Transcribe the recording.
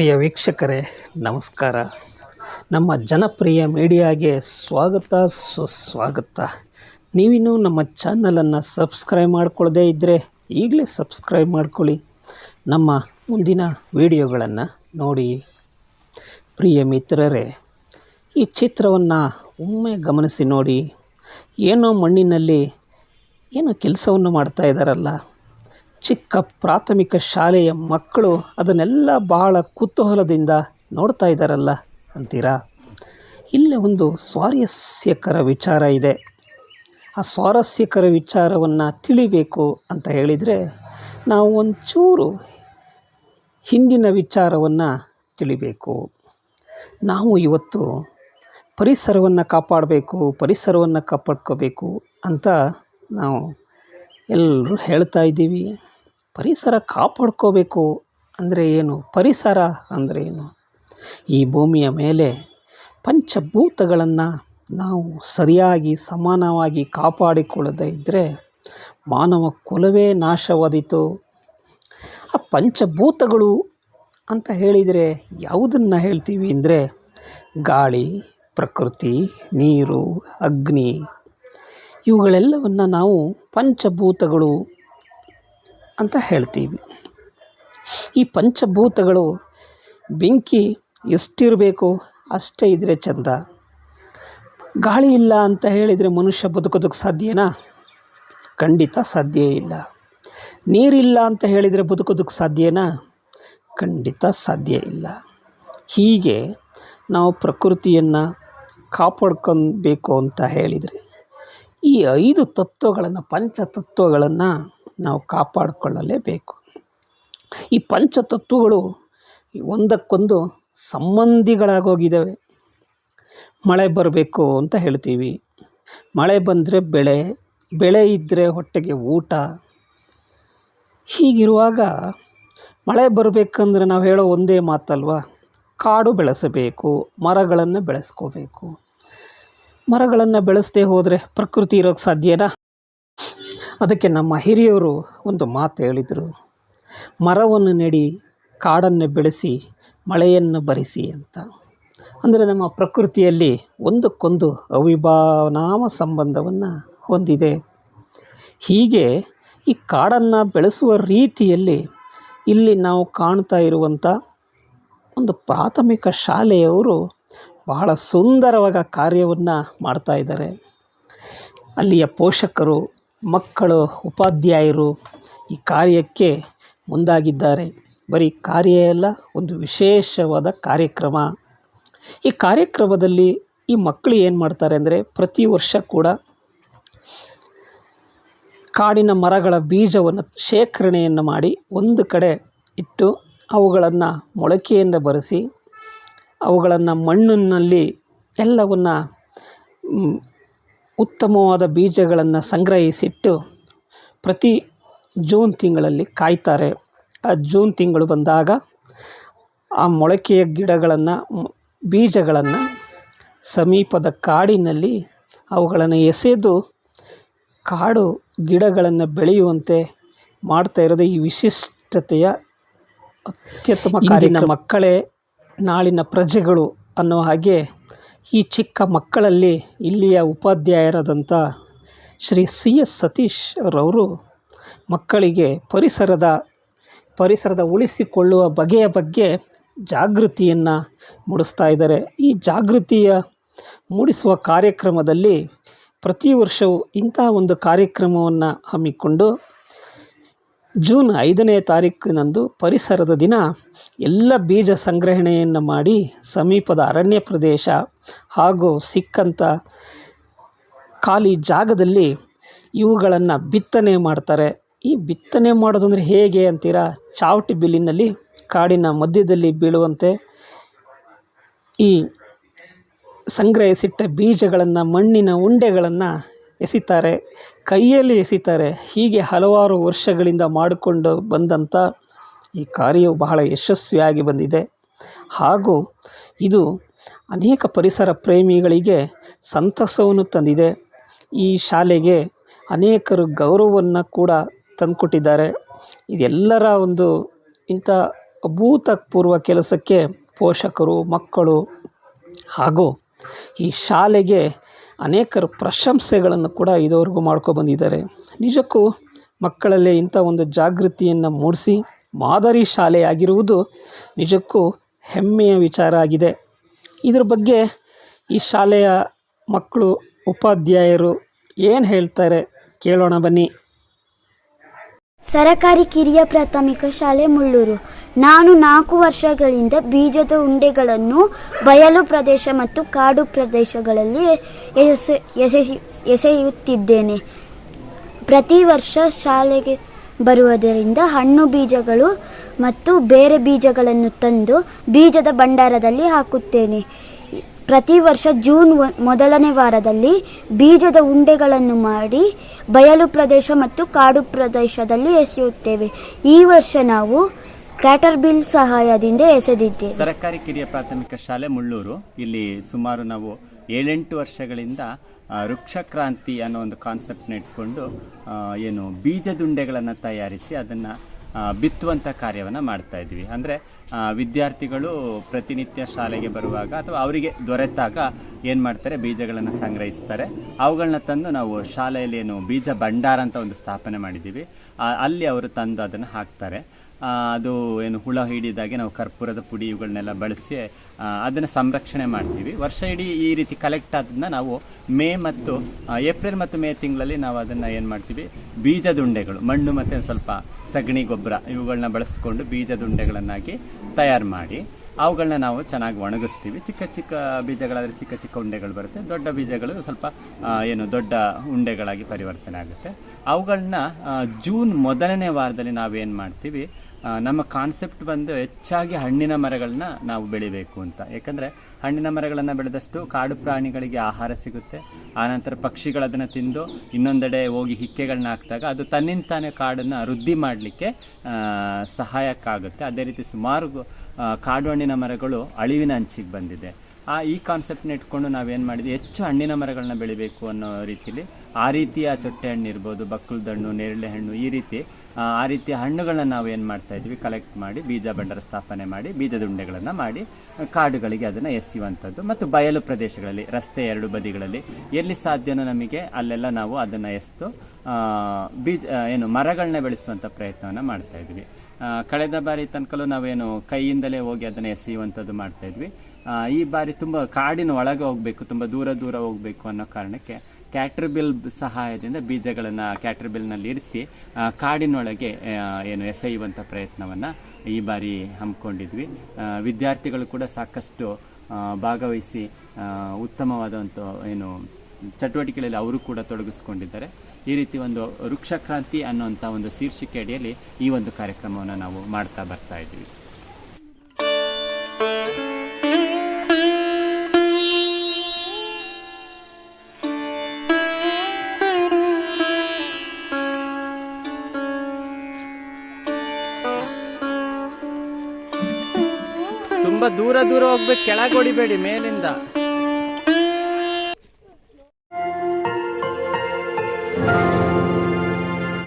ಪ್ರಿಯ ವೀಕ್ಷಕರೇ, ನಮಸ್ಕಾರ. ನಮ್ಮ ಜನಪ್ರಿಯ ಮೀಡಿಯಾಗೆ ಸ್ವಾಗತ, ಸುಸ್ವಾಗತ. ನೀವಿನ್ನೂ ನಮ್ಮ ಚಾನಲನ್ನು ಸಬ್ಸ್ಕ್ರೈಬ್ ಮಾಡ್ಕೊಳ್ಳದೇ ಇದ್ದರೆ ಈಗಲೇ ಸಬ್ಸ್ಕ್ರೈಬ್ ಮಾಡ್ಕೊಳ್ಳಿ. ನಮ್ಮ ಮುಂದಿನ ವಿಡಿಯೋಗಳನ್ನು ನೋಡಿ. ಪ್ರಿಯ ಮಿತ್ರರೇ, ಈ ಚಿತ್ರವನ್ನು ಒಮ್ಮೆ ಗಮನಿಸಿ ನೋಡಿ. ಏನೋ ಮಣ್ಣಿನಲ್ಲಿ ಏನೋ ಕೆಲಸವನ್ನು ಮಾಡ್ತಾ ಇದ್ದಾರಲ್ಲ. ಚಿಕ್ಕ ಪ್ರಾಥಮಿಕ ಶಾಲೆಯ ಮಕ್ಕಳು ಅದನ್ನೆಲ್ಲ ಬಹಳ ಕುತೂಹಲದಿಂದ ನೋಡ್ತಾ ಇದ್ದಾರಲ್ಲ ಅಂತೀರಾ? ಇಲ್ಲೇ ಒಂದು ಸ್ವಾರಸ್ಯಕರ ವಿಚಾರ ಇದೆ. ಆ ಸ್ವಾರಸ್ಯಕರ ವಿಚಾರವನ್ನು ತಿಳಿಬೇಕು ಅಂತ ಹೇಳಿದರೆ ನಾವು ಒಂಚೂರು ಹಿಂದಿನ ವಿಚಾರವನ್ನು ತಿಳಿಬೇಕು. ನಾವು ಇವತ್ತು ಪರಿಸರವನ್ನು ಕಾಪಾಡಬೇಕು, ಪರಿಸರವನ್ನು ಕಾಪಾಡ್ಕೋಬೇಕು ಅಂತ ನಾವು ಎಲ್ಲರೂ ಹೇಳ್ತಾ ಇದ್ದೀವಿ. ಪರಿಸರ ಕಾಪಾಡ್ಕೋಬೇಕು ಅಂದರೆ ಏನು? ಪರಿಸರ ಅಂದರೆ ಏನು? ಈ ಭೂಮಿಯ ಮೇಲೆ ಪಂಚಭೂತಗಳನ್ನು ನಾವು ಸರಿಯಾಗಿ, ಸಮಾನವಾಗಿ ಕಾಪಾಡಿಕೊಳ್ಳದೇ ಇದ್ದರೆ ಮಾನವ ಕುಲವೇ ನಾಶವಾದೀತು. ಆ ಪಂಚಭೂತಗಳು ಅಂತ ಹೇಳಿದರೆ ಯಾವುದನ್ನು ಹೇಳ್ತೀವಿ ಅಂದರೆ ಗಾಳಿ, ಪ್ರಕೃತಿ, ನೀರು, ಅಗ್ನಿ. ಇವುಗಳೆಲ್ಲವನ್ನು ನಾವು ಪಂಚಭೂತಗಳು ಅಂತ ಹೇಳ್ತೀವಿ. ಈ ಪಂಚಭೂತಗಳು ಬೆಂಕಿ ಎಷ್ಟಿರಬೇಕು ಅಷ್ಟೇ ಇದ್ದರೆ ಚಂದ. ಗಾಳಿ ಇಲ್ಲ ಅಂತ ಹೇಳಿದರೆ ಮನುಷ್ಯ ಬದುಕೋದಕ್ಕೆ ಸಾಧ್ಯನಾ? ಖಂಡಿತ ಸಾಧ್ಯ ಇಲ್ಲ. ನೀರಿಲ್ಲ ಅಂತ ಹೇಳಿದರೆ ಬದುಕೋದಕ್ಕೆ ಸಾಧ್ಯನಾ? ಖಂಡಿತ ಸಾಧ್ಯ ಇಲ್ಲ. ಹೀಗೆ ನಾವು ಪ್ರಕೃತಿಯನ್ನು ಕಾಪಾಡ್ಕೊಬೇಕು ಅಂತ ಹೇಳಿದರೆ ಈ ಐದು ತತ್ವಗಳನ್ನು ಪಂಚತತ್ವಗಳನ್ನು ನಾವು ಕಾಪಾಡಿಕೊಳ್ಳಲೇಬೇಕು. ಈ ಪಂಚತತ್ವಗಳು ಒಂದಕ್ಕೊಂದು ಸಂಬಂಧಿಗಳಾಗೋಗಿದ್ದಾವೆ. ಮಳೆ ಬರಬೇಕು ಅಂತ ಹೇಳ್ತೀವಿ. ಮಳೆ ಬಂದರೆ ಬೆಳೆ ಬೆಳೆ ಇದ್ದರೆ ಹೊಟ್ಟೆಗೆ ಊಟ. ಹೀಗಿರುವಾಗ ಮಳೆ ಬರಬೇಕಂದ್ರೆ ನಾವು ಹೇಳೋ ಒಂದೇ ಮಾತಲ್ವ? ಕಾಡು ಬೆಳೆಸಬೇಕು, ಮರಗಳನ್ನು ಬೆಳೆಸ್ಕೋಬೇಕು. ಮರಗಳನ್ನು ಬೆಳೆಸದೆ ಹೋದರೆ ಪ್ರಕೃತಿ ಇರೋಕ್ಕೆ ಸಾಧ್ಯನಾ ಅದಕ್ಕೆ ನಮ್ಮ ಹಿರಿಯವರು ಒಂದು ಮಾತು ಹೇಳಿದರು, ಮರವನ್ನು ನೆಡಿ, ಕಾಡನ್ನು ಬೆಳೆಸಿ, ಮಳೆಯನ್ನು ಬರಿಸಿ ಅಂತ. ಅಂದರೆ ನಮ್ಮ ಪ್ರಕೃತಿಯಲ್ಲಿ ಒಂದಕ್ಕೊಂದು ಅವಿಭಾವನಾಮ ಸಂಬಂಧವನ್ನು ಹೊಂದಿದೆ. ಹೀಗೆ ಈ ಕಾಡನ್ನು ಬೆಳೆಸುವ ರೀತಿಯಲ್ಲಿ ಇಲ್ಲಿ ನಾವು ಕಾಣ್ತಾ ಇರುವಂಥ ಒಂದು ಪ್ರಾಥಮಿಕ ಶಾಲೆಯವರು ಬಹಳ ಸುಂದರವಾದ ಕಾರ್ಯವನ್ನು ಮಾಡ್ತಾ ಇದ್ದಾರೆ. ಅಲ್ಲಿಯ ಪೋಷಕರು ಮಕ್ಕಳು, ಉಪಾಧ್ಯಾಯರು ಈ ಕಾರ್ಯಕ್ಕೆ ಮುಂದಾಗಿದ್ದಾರೆ. ಬರೀ ಕಾರ್ಯ ಅಲ್ಲ, ಒಂದು ವಿಶೇಷವಾದ ಕಾರ್ಯಕ್ರಮ. ಈ ಕಾರ್ಯಕ್ರಮದಲ್ಲಿ ಈ ಮಕ್ಕಳು ಏನು ಮಾಡ್ತಾರೆ ಅಂದರೆ ಪ್ರತಿ ವರ್ಷ ಕೂಡ ಕಾಡಿನ ಮರಗಳ ಬೀಜವನ್ನು ಶೇಖರಣೆಯನ್ನು ಮಾಡಿ ಒಂದು ಕಡೆ ಇಟ್ಟು ಅವುಗಳನ್ನು ಮೊಳಕೆಯಿಂದ ಬರೆಸಿ, ಅವುಗಳನ್ನು ಮಣ್ಣಿನಲ್ಲಿ ಎಲ್ಲವನ್ನು ಉತ್ತಮವಾದ ಬೀಜಗಳನ್ನು ಸಂಗ್ರಹಿಸಿಟ್ಟು ಪ್ರತಿ ಜೂನ್ ತಿಂಗಳಲ್ಲಿ ಕಾಯ್ತಾರೆ. ಆ ಜೂನ್ ತಿಂಗಳು ಬಂದಾಗ ಆ ಮೊಳಕೆಯ ಗಿಡಗಳನ್ನು ಬೀಜಗಳನ್ನು ಸಮೀಪದ ಕಾಡಿನಲ್ಲಿ ಅವುಗಳನ್ನು ಎಸೆದು ಕಾಡು ಗಿಡಗಳನ್ನು ಬೆಳೆಯುವಂತೆ ಮಾಡ್ತಾ ಇರೋದು ಈ ವಿಶಿಷ್ಟತೆಯ ಅತ್ಯುತ್ತಮ ಕಾಡಿನ ಮಕ್ಕಳೇ ನಾಳಿನ ಪ್ರಜೆಗಳು ಅನ್ನೋ ಹಾಗೆ ಈ ಚಿಕ್ಕ ಮಕ್ಕಳಲ್ಲಿ ಇಲ್ಲಿಯ ಉಪಾಧ್ಯಾಯರಾದಂಥ ಶ್ರೀ ಸಿ ಎಸ್ ಸತೀಶ್ ರವರು ಮಕ್ಕಳಿಗೆ ಪರಿಸರದ ಪರಿಸರದ ಉಳಿಸಿಕೊಳ್ಳುವ ಬಗೆಯ ಬಗ್ಗೆ ಜಾಗೃತಿಯನ್ನು ಮೂಡಿಸ್ತಾ ಇದ್ದಾರೆ. ಈ ಜಾಗೃತಿಯ ಮೂಡಿಸುವ ಕಾರ್ಯಕ್ರಮದಲ್ಲಿ ಪ್ರತಿ ವರ್ಷವೂ ಇಂಥ ಒಂದು ಕಾರ್ಯಕ್ರಮವನ್ನು ಹಮ್ಮಿಕೊಂಡು ಜೂನ್ ಐದನೇ ತಾರೀಕಿನಂದು ಪರಿಸರದ ದಿನ. ಎಲ್ಲ ಬೀಜ ಸಂಗ್ರಹಣೆಯನ್ನು ಮಾಡಿ ಸಮೀಪದ ಅರಣ್ಯ ಪ್ರದೇಶ ಹಾಗೂ ಸಿಕ್ಕಂಥ ಖಾಲಿ ಜಾಗದಲ್ಲಿ ಇವುಗಳನ್ನು ಬಿತ್ತನೆ ಮಾಡ್ತಾರೆ. ಈ ಬಿತ್ತನೆ ಮಾಡೋದಂದರೆ ಹೇಗೆ ಅಂತೀರಾ? ಚಾವಟಿ ಬಿಲ್ಲಿನಲ್ಲಿ ಕಾಡಿನ ಮಧ್ಯದಲ್ಲಿ ಬೀಳುವಂತೆ ಈ ಸಂಗ್ರಹಿಸಿಟ್ಟ ಬೀಜಗಳನ್ನು ಮಣ್ಣಿನ ಉಂಡೆಗಳನ್ನು ಎಸಿತಾರೆ, ಕೈಯಲ್ಲಿ ಎಸಿತಾರೆ, ಹೀಗೆ ಹಲವಾರು ವರ್ಷಗಳಿಂದ ಮಾಡಿಕೊಂಡು ಬಂದಂಥ ಈ ಕಾರ್ಯವು ಬಹಳ ಯಶಸ್ವಿಯಾಗಿ ಬಂದಿದೆ. ಹಾಗೂ ಇದು ಅನೇಕ ಪರಿಸರ ಪ್ರೇಮಿಗಳಿಗೆ ಸಂತಸವನ್ನು ತಂದಿದೆ. ಈ ಶಾಲೆಗೆ ಅನೇಕರು ಗೌರವವನ್ನು ಕೂಡ ತಂದುಕೊಟ್ಟಿದ್ದಾರೆ. ಇದೆಲ್ಲರ ಒಂದು ಇಂಥ ಅಭೂತಪೂರ್ವ ಕೆಲಸಕ್ಕೆ ಪೋಷಕರು, ಮಕ್ಕಳು ಹಾಗೂ ಈ ಶಾಲೆಗೆ ಅನೇಕರು ಪ್ರಶಂಸೆಗಳನ್ನು ಕೂಡ ಇದುವರೆಗೂ ಮಾಡ್ಕೊ ಬಂದಿದ್ದಾರೆ. ನಿಜಕ್ಕೂ ಮಕ್ಕಳಲ್ಲೇ ಇಂಥ ಒಂದು ಜಾಗೃತಿಯನ್ನು ಮೂಡಿಸಿ ಮಾದರಿ ಶಾಲೆಯಾಗಿರುವುದು ನಿಜಕ್ಕೂ ಹೆಮ್ಮೆಯ ವಿಚಾರ ಆಗಿದೆ. ಇದ್ರ ಬಗ್ಗೆ ಈ ಶಾಲೆಯ ಮಕ್ಕಳು ಉಪಾಧ್ಯಾಯರು ಏನು ಹೇಳ್ತಾರೆ ಕೇಳೋಣ ಬನ್ನಿ. ಸರಕಾರಿ ಕಿರಿಯ ಪ್ರಾಥಮಿಕ ಶಾಲೆ ಮುಳ್ಳೂರು. ನಾನು ನಾಲ್ಕು ವರ್ಷಗಳಿಂದ ಬೀಜದ ಉಂಡೆಗಳನ್ನು ಬಯಲು ಪ್ರದೇಶ ಮತ್ತು ಕಾಡು ಪ್ರದೇಶಗಳಲ್ಲಿ ಎಸೆ ಎಸೆಯು- ಎಸೆಯುತ್ತಿದ್ದೇನೆ. ಪ್ರತಿ ವರ್ಷ ಶಾಲೆಗೆ ಬರುವುದರಿಂದ ಹಣ್ಣು ಬೀಜಗಳು ಮತ್ತು ಬೇರೆ ಬೀಜಗಳನ್ನು ತಂದು ಬೀಜದ ಭಂಡಾರದಲ್ಲಿ ಹಾಕುತ್ತೇನೆ. ಪ್ರತಿ ವರ್ಷ ಜೂನ್ ಮೊದಲನೇ ವಾರದಲ್ಲಿ ಬೀಜದ ಉಂಡೆಗಳನ್ನು ಮಾಡಿ ಬಯಲು ಪ್ರದೇಶ ಮತ್ತು ಕಾಡು ಪ್ರದೇಶದಲ್ಲಿ ಎಸೆಯುತ್ತೇವೆ. ಈ ವರ್ಷ ನಾವು ಕ್ಯಾಟರ್ಬಿಲ್ ಸಹಾಯದಿಂದ ಎಸೆದಿದ್ದೆ ಸರ್ಕಾರಿ ಕಿರಿಯ ಪ್ರಾಥಮಿಕ ಶಾಲೆ ಮುಳ್ಳೂರು. ಇಲ್ಲಿ ಸುಮಾರು ನಾವು ಏಳೆಂಟು ವರ್ಷಗಳಿಂದ ವೃಕ್ಷ ವೃಕ್ಷಕ್ರಾಂತಿ ಅನ್ನೋ ಒಂದು ಕಾನ್ಸೆಪ್ಟ್ನ ಇಟ್ಕೊಂಡು ಏನು ಬೀಜದುಂಡೆಗಳನ್ನು ತಯಾರಿಸಿ ಅದನ್ನು ಬಿತ್ತುವಂಥ ಕಾರ್ಯವನ್ನು ಮಾಡ್ತಾ ಇದ್ವಿ. ಅಂದರೆ ವಿದ್ಯಾರ್ಥಿಗಳು ಪ್ರತಿನಿತ್ಯ ಶಾಲೆಗೆ ಬರುವಾಗ ಅಥವಾ ಅವರಿಗೆ ದೊರೆತಾಗ ಏನು ಮಾಡ್ತಾರೆ? ಬೀಜಗಳನ್ನು ಸಂಗ್ರಹಿಸ್ತಾರೆ. ಅವುಗಳನ್ನ ತಂದು ನಾವು ಶಾಲೆಯಲ್ಲಿ ಏನು ಬೀಜ ಭಂಡಾರ ಅಂತ ಒಂದು ಸ್ಥಾಪನೆ ಮಾಡಿದ್ದೀವಿ. ಅಲ್ಲಿ ಅವರು ತಂದು ಅದನ್ನು ಹಾಕ್ತಾರೆ. ಅದು ಏನು ಹುಳ ಹಿಡಿದಾಗೆ ನಾವು ಕರ್ಪೂರದ ಪುಡಿ ಇವುಗಳನ್ನೆಲ್ಲ ಬಳಸಿ ಅದನ್ನು ಸಂರಕ್ಷಣೆ ಮಾಡ್ತೀವಿ. ವರ್ಷ ಇಡೀ ಈ ರೀತಿ ಕಲೆಕ್ಟ್ ಆದನ್ನ ನಾವು ಮೇ ಮತ್ತು ಏಪ್ರಿಲ್ ಮತ್ತು ಮೇ ತಿಂಗಳಲ್ಲಿ ನಾವು ಅದನ್ನು ಏನು ಮಾಡ್ತೀವಿ? ಬೀಜದುಂಡೆಗಳು, ಮಣ್ಣು ಮತ್ತು ಸ್ವಲ್ಪ ಸಗಣಿ, ಗೊಬ್ಬರ ಇವುಗಳನ್ನ ಬಳಸ್ಕೊಂಡು ಬೀಜದುಂಡೆಗಳನ್ನಾಗಿ ತಯಾರು ಮಾಡಿ ಅವುಗಳನ್ನ ನಾವು ಚೆನ್ನಾಗಿ ಒಣಗಿಸ್ತೀವಿ. ಚಿಕ್ಕ ಚಿಕ್ಕ ಬೀಜಗಳಾದರೆ ಚಿಕ್ಕ ಚಿಕ್ಕ ಉಂಡೆಗಳು ಬರುತ್ತೆ. ದೊಡ್ಡ ಬೀಜಗಳು ಸ್ವಲ್ಪ ಏನು ದೊಡ್ಡ ಉಂಡೆಗಳಾಗಿ ಪರಿವರ್ತನೆ ಆಗುತ್ತೆ. ಅವುಗಳನ್ನ ಜೂನ್ ಮೊದಲನೇ ವಾರದಲ್ಲಿ ನಾವೇನು ಮಾಡ್ತೀವಿ? ನಮ್ಮ ಕಾನ್ಸೆಪ್ಟ್ ಬಂದು ಹೆಚ್ಚಾಗಿ ಹಣ್ಣಿನ ಮರಗಳನ್ನ ನಾವು ಬೆಳಿಬೇಕು ಅಂತ. ಯಾಕಂದರೆ ಹಣ್ಣಿನ ಮರಗಳನ್ನು ಬೆಳೆದಷ್ಟು ಕಾಡು ಪ್ರಾಣಿಗಳಿಗೆ ಆಹಾರ ಸಿಗುತ್ತೆ. ಆನಂತರ ಪಕ್ಷಿಗಳು ಅದನ್ನು ತಿಂದು ಇನ್ನೊಂದೆಡೆ ಹೋಗಿ ಹಿಕ್ಕೆಗಳನ್ನ ಹಾಕಿದಾಗ ಅದು ತನ್ನಿಂತಾನೇ ಕಾಡನ್ನು ವೃದ್ಧಿ ಮಾಡಲಿಕ್ಕೆ ಸಹಾಯಕ್ಕಾಗುತ್ತೆ. ಅದೇ ರೀತಿ ಸುಮಾರು ಕಾಡು ಹಣ್ಣಿನ ಮರಗಳು ಅಳಿವಿನ ಅಂಚಿಗೆ ಬಂದಿದೆ. ಆ, ಈ ಕಾನ್ಸೆಪ್ಟ್ನ ಇಟ್ಕೊಂಡು ನಾವೇನು ಮಾಡಿದ್ವಿ? ಹೆಚ್ಚು ಹಣ್ಣಿನ ಮರಗಳನ್ನ ಬೆಳಿಬೇಕು ಅನ್ನೋ ರೀತಿಯಲ್ಲಿ ಆ ರೀತಿಯ ಚೊಟ್ಟೆ ಹಣ್ಣು ಇರ್ಬೋದು ಬಕ್ಕುಲ್ದಣ್ಣು ನೇರಳೆ ಹಣ್ಣು ಈ ರೀತಿ ಆ, ರೀತಿಯ ಹಣ್ಣುಗಳನ್ನ ನಾವು ಏನು ಮಾಡ್ತಾ ಇದ್ವಿ? ಕಲೆಕ್ಟ್ ಮಾಡಿ ಬೀಜ ಭಂಡಾರ ಸ್ಥಾಪನೆ ಮಾಡಿ ಬೀಜದುಂಡೆಗಳನ್ನು ಮಾಡಿ ಕಾಡುಗಳಿಗೆ ಅದನ್ನು ಎಸೆಯುವಂಥದ್ದು. ಮತ್ತು ಬಯಲು ಪ್ರದೇಶಗಳಲ್ಲಿ ರಸ್ತೆ ಎರಡು ಬದಿಗಳಲ್ಲಿ ಎಲ್ಲಿ ಸಾಧ್ಯನೋ ನಮಗೆ ಅಲ್ಲೆಲ್ಲ ನಾವು ಅದನ್ನು ಎಸ್ತು ಬೀಜ ಏನು ಮರಗಳನ್ನ ಬೆಳೆಸುವಂಥ ಪ್ರಯತ್ನವನ್ನು ಮಾಡ್ತಾ ಇದ್ವಿ. ಕಳೆದ ಬಾರಿ ತನಕಲೂ ನಾವೇನು ಕೈಯಿಂದಲೇ ಹೋಗಿ ಅದನ್ನು ಎಸೆಯುವಂಥದ್ದು ಮಾಡ್ತಾ ಇದ್ವಿ. ಈ ಬಾರಿ ತುಂಬ ಕಾಡಿನ ಒಳಗೆ ಹೋಗಬೇಕು ತುಂಬ ದೂರ ದೂರ ಹೋಗಬೇಕು ಅನ್ನೋ ಕಾರಣಕ್ಕೆ ಕ್ಯಾಟ್ರಿಬಿಲ್ ಸಹಾಯದಿಂದ ಬೀಜಗಳನ್ನು ಕ್ಯಾಟ್ರಿಬಿಲ್ನಲ್ಲಿ ಇರಿಸಿ ಕಾಡಿನೊಳಗೆ ಏನು ಎಸೆಯುವಂಥ ಪ್ರಯತ್ನವನ್ನು ಈ ಬಾರಿ ಹಮ್ಮಿಕೊಂಡಿದ್ವಿ. ವಿದ್ಯಾರ್ಥಿಗಳು ಕೂಡ ಸಾಕಷ್ಟು ಭಾಗವಹಿಸಿ ಉತ್ತಮವಾದಂಥ ಏನು ಚಟುವಟಿಕೆಗಳಲ್ಲಿ ಅವರು ಕೂಡ ತೊಡಗಿಸ್ಕೊಂಡಿದ್ದಾರೆ. ಈ ರೀತಿ ಒಂದು ವೃಕ್ಷಕ್ರಾಂತಿ ಅನ್ನುವಂಥ ಒಂದು ಶೀರ್ಷಿಕೆ ಅಡಿಯಲ್ಲಿ ಈ ಒಂದು ಕಾರ್ಯಕ್ರಮವನ್ನು ನಾವು ಮಾಡ್ತಾ ಬರ್ತಾ ಇದ್ವಿ ತುಂಬಾ ದೂರ ದೂರ ಹೋಗ್ಬೇಕು ಕೆಳಗೆ ಹೊಡಿಬೇಡಿ ಮೇಲಿಂದ.